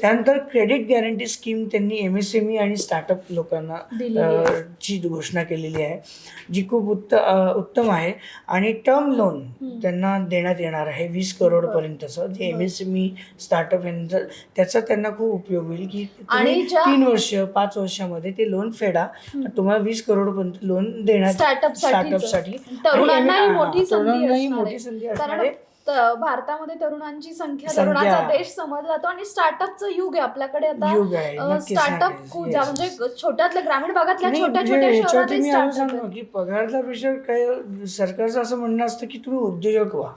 त्यानंतर credit guarantee scheme त्यांनी M S M E आणि स्टार्टअप लोकांना अ. ची घोषणा केलेली आहे जी खूप उत्त अ, उत्तम आहे. आणि टर्म लोन. त्यांना देण्यात येणार आहे वीस करोड पर्यंतचं. जे M S M E startup यांचं त्याचा त्यांना खूप उपयोग होईल की आणि तुम्ही ज्या- तीन वर्ष पाच वर्षामध्ये ते लोन फेडा. तुम्हाला वीस करोड पर्यंत लोन देण्यात स्टार्टअपसाठी. तरुणांनाही मोठी संधी तरुणांनाही असणार मोठी आहे. संधी असणार कारण आहे. त- भारतामध्ये तरुणांची संख्या. तरुणाचा देश समजला जातो आणि स्टार्टअपचं युग आहे आपल्याकडे आता स्टार्टअप. खूप. म्हणजे छोट्यातल्या ग्रामीण भागातल्या छोट्या छोट्या की पगारचा विषय काय सरकारचं असं म्हणणं असतं की तुम्ही उद्योजक व्हा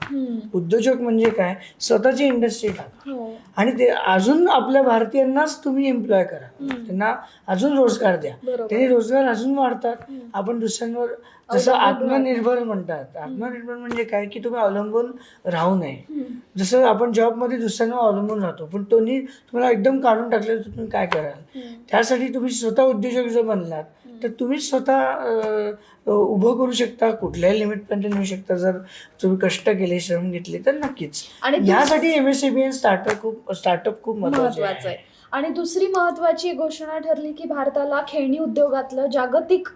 उद्योजक म्हणजे काय स्वतःची इंडस्ट्री टाका हो. आणि ते अजून आपल्या भारतीयांनाच तुम्ही एम्प्लॉय करा. त्यांना अजून रोजगार द्या. त्यांनी रोजगार अजून वाढतात. आपण दुसऱ्यांवर जसं आत्मनिर्भर म्हणतात आत्मनिर्भर म्हणजे काय की तुम्ही अवलंबून राहू नये. जसं आपण जॉबमध्ये दुसऱ्यांवर अवलंबून राहतो पण तोनी तुम्हाला एकदम काढून टाकलं तर तुम्ही काय कराल. त्यासाठी तुम्ही स्वतः उद्योजक जर बनलात तर तुम्ही स्वतः उभं करू शकता कुठल्याही लिमिटपर्यंत नेऊ शकता. जर तुम्ही कष्ट केले श्रम घेतले तर नक्कीच. आणि यासाठी एम एस बी स्टार्टअप खूप स्टार्टअप खूप महत्वाचं आहे. आणि दुसरी महत्वाची घोषणा ठरली की भारताला खेळणी उद्योगातलं जागतिक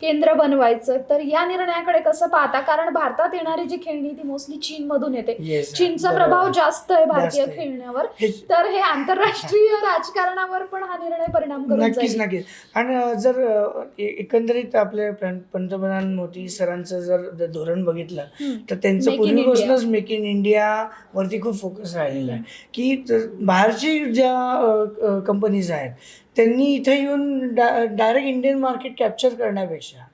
केंद्र बनवायचं तर या निर्णयाकडे कसं पाहता? कारण भारतात येणारी जी खेळणी ती मोस्टली चीन मधून येते. Yes, चीनचा. प्रभाव जास्त आहे भारतीय. खेळण्यावर. तर हे आंतरराष्ट्रीय राजकारणावर पण हा निर्णय परिणाम नक्कीच नक्कीच. आणि जर एकंदरीत आपल्या पंतप्रधान मोदी सरांचं जर धोरण बघितलं. तर त्यांचं पूर्वीपासूनच मेक इन इंडिया वरती खूप फोकस राहिलेला आहे. की बाहेरची ज्या कंपनीज आहेत त्यांनी इथे येऊन डायरेक्ट इंडियन मार्केट कॅप्चर करण्यापेक्षा.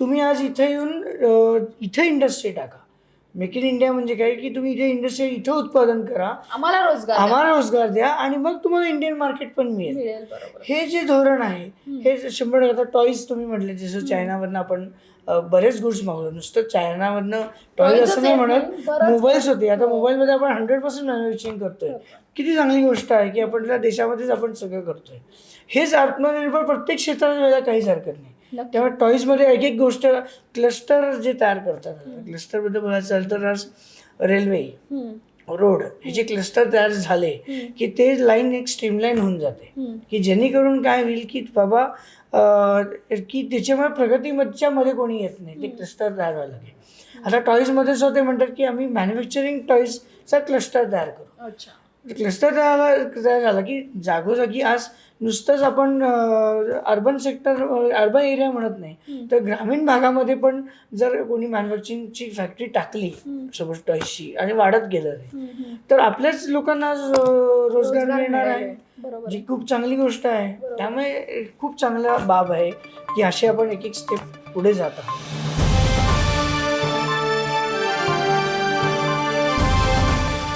तुम्ही आज इथे येऊन इथे इंडस्ट्री टाका मेक इन इंडिया म्हणजे काय? की तुम्ही इथे इंडस्ट्री इथे उत्पादन करा आम्हाला रोजगार द्या. आम्हाला रोजगार द्या आणि मग तुम्हाला इंडियन मार्केट पण मिळेल. हे जे धोरण आहे. हे शंभर टक्के आता टॉईज तुम्ही म्हटले जसं चायनामधनं आपण बरेच गुड्स मागवतो. नुसतं चायनामधनं टॉईज असं नाही म्हणत मोबाईल्स होते. आता हो. मोबाईलमध्ये आपण हंड्रेड पर्सेंट मॅन्युफॅक्चरिंग करतोय. किती चांगली गोष्ट आहे की आपल्या देशामध्येच आपण सगळं करतोय. हेच आत्मनिर्भर प्रत्येक क्षेत्रात व्हायला काहीच हरकत नाही. तेव्हा टॉईजमध्ये एक एक गोष्ट क्लस्टर जे तयार करतात. क्लस्टरबद्दल बोलायचं झालं तर आज रेल्वे. रोड हे जे क्लस्टर तयार झाले. की ते लाईन एक स्ट्रीमलाईन होऊन जाते. की जेणेकरून काय होईल की बाबा अं, की त्याच्यामुळे प्रगतीच्या मध्ये कोणी येत नाही. ते क्लस्टर तयार व्हायला लागेल. आता टॉईजमध्येच होते म्हणतात की आम्ही मॅन्युफॅक्चरिंग टॉईजचा क्लस्टर तयार करू. अच्छा. क्लस्टर तयार तयार झाला की जागोजागी आज नुसतंच आपण अर्बन सेक्टर अर्बन एरिया म्हणत नाही. तर ग्रामीण भागामध्ये पण जर कोणी मॅन्युफॅक्चरिंगची फॅक्टरी टाकली. सपोज टॉईजची आणि वाढत गेलं. तर आपल्याच लोकांना रोजगार मिळणार. आहे जी खूप चांगली गोष्ट आहे. त्यामुळे खूप चांगला बाब आहे की असे आपण एक एक स्टेप पुढे जात